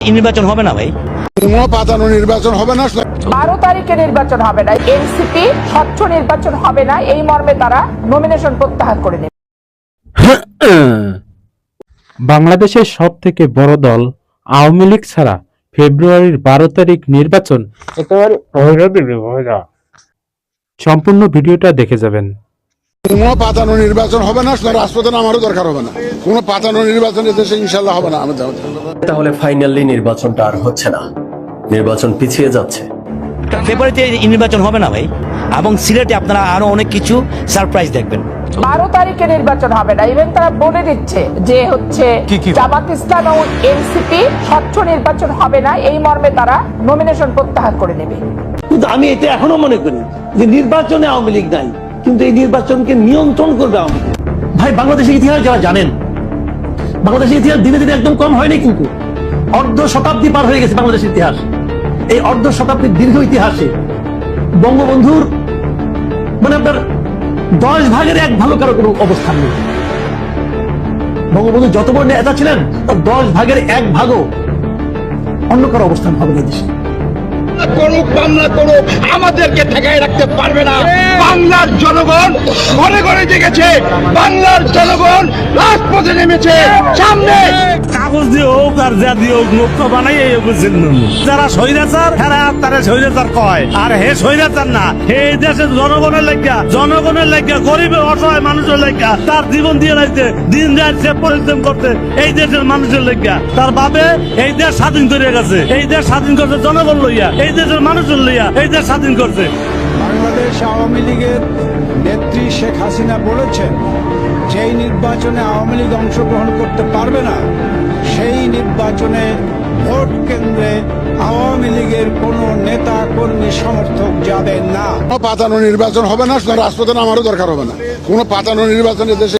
নির্বাচন হবে না ভাই? কোনো পাতানো নির্বাচন হবে না বারো তারিখে নির্বাচন হবে না। এনসিপি স্বচ্ছ নির্বাচন হবে না। এই মর্মে তারা নমিনেশন প্রত্যাহার করে নেবে। বাংলাদেশের সব থেকে বড় দল আওয়ামী লীগ ছাড়া ফেব্রুয়ারির বারো তারিখ নির্বাচন একেবারে সম্পূর্ণ ভিডিওটা দেখে যাবেন। কোনো পাতানো নির্বাচন হবে না রাষ্ট্রপ্রধান আমারও দরকার হবে না। কোনো পাতানো নির্বাচন দেশে ইনশাল্লাহ হবে না আমাদের তাহলে ফাইনালি নির্বাচনটা আর হচ্ছে না। নির্বাচন পিছিয়ে যাচ্ছে। ফেব্রুয়ারিতে নির্বাচন হবে না ভাই এবং সিলেটে আপনারা আরও অনেক কিছু সারপ্রাইজ দেখবেন। বারো তারিখে নির্বাচন হবে না ইভেন তারা বলে দিচ্ছে যে হচ্ছে জামাত ইসলাম ও এনসিপি স্বচ্ছ নির্বাচন হবে না এই মর্মে তারা নমিনেশন প্রত্যাহার করে নেবে। কিন্তু আমি এটা এখনও মনে করি যে নির্বাচনে আওয়ামী লীগ নাই। কিন্তু এই নির্বাচনকে নিয়ন্ত্রণ করবে আওয়ামী লীগ। ভাই, বাংলাদেশের ইতিহাস যারা জানেন, বাংলাদেশের ইতিহাস দিনে দিনে একদম কম হয়নি কিন্তু। অর্ধ শতাব্দী পার হয়ে গেছে বাংলাদেশের ইতিহাস। এই অর্ধ শতাব্দীর দীর্ঘ ইতিহাসে বঙ্গবন্ধুর মানে আপনার দশ ভাগের এক ভালো কারও কোনো অবস্থান নেই। বঙ্গবন্ধু যত বড় নেতা ছিলেন, তার দশ ভাগের এক ভাগও অন্য কারও অবস্থান হবে না দেশে। করুক, বাংলা করুক, আমাদেরকে ঠেকায় রাখতে পারবে না। বাংলার জনগণ ঘরে ঘরে জেগেছে। বাংলার জনগণ রাজপথে নেমেছে। সামনে। কাগজ দিয়ে হোক আর যা দিয়ে হোক মুক্ত বানাই এই বুঝছেন যারা স্বৈরাচার হেরা তারা স্বৈরাচার কয়। আর হে স্বৈরাচার না হে এই দেশের জনগণের লেখা জনগণের লেগা গরিবের অসহায় মানুষের লেগা তার জীবন দিয়ে রাখতে দিন রাত সে পরিশ্রম করতে এই দেশের মানুষের লেগা তার বাবে এই দেশ স্বাধীন করে গেছে। এই দেশ স্বাধীন করছে জনগণ লইয়া এই দেশের মানুষের লইয়া এই দেশ স্বাধীন করছে। বাংলাদেশ আওয়ামী লীগের নেত্রী শেখ হাসিনা বলেছেন যেই নির্বাচনে আওয়ামী লীগ অংশগ্রহণ করতে পারবে না, সেই নির্বাচনে ভোট কেন্দ্রে আওয়ামী লীগের কোন নেতা, কর্মী, সমর্থক যাবে না। পাতানো নির্বাচন হবে না রাষ্ট্রপ্রধান আমারও দরকার হবে না। কোনো পাতানো নির্বাচনে দেশে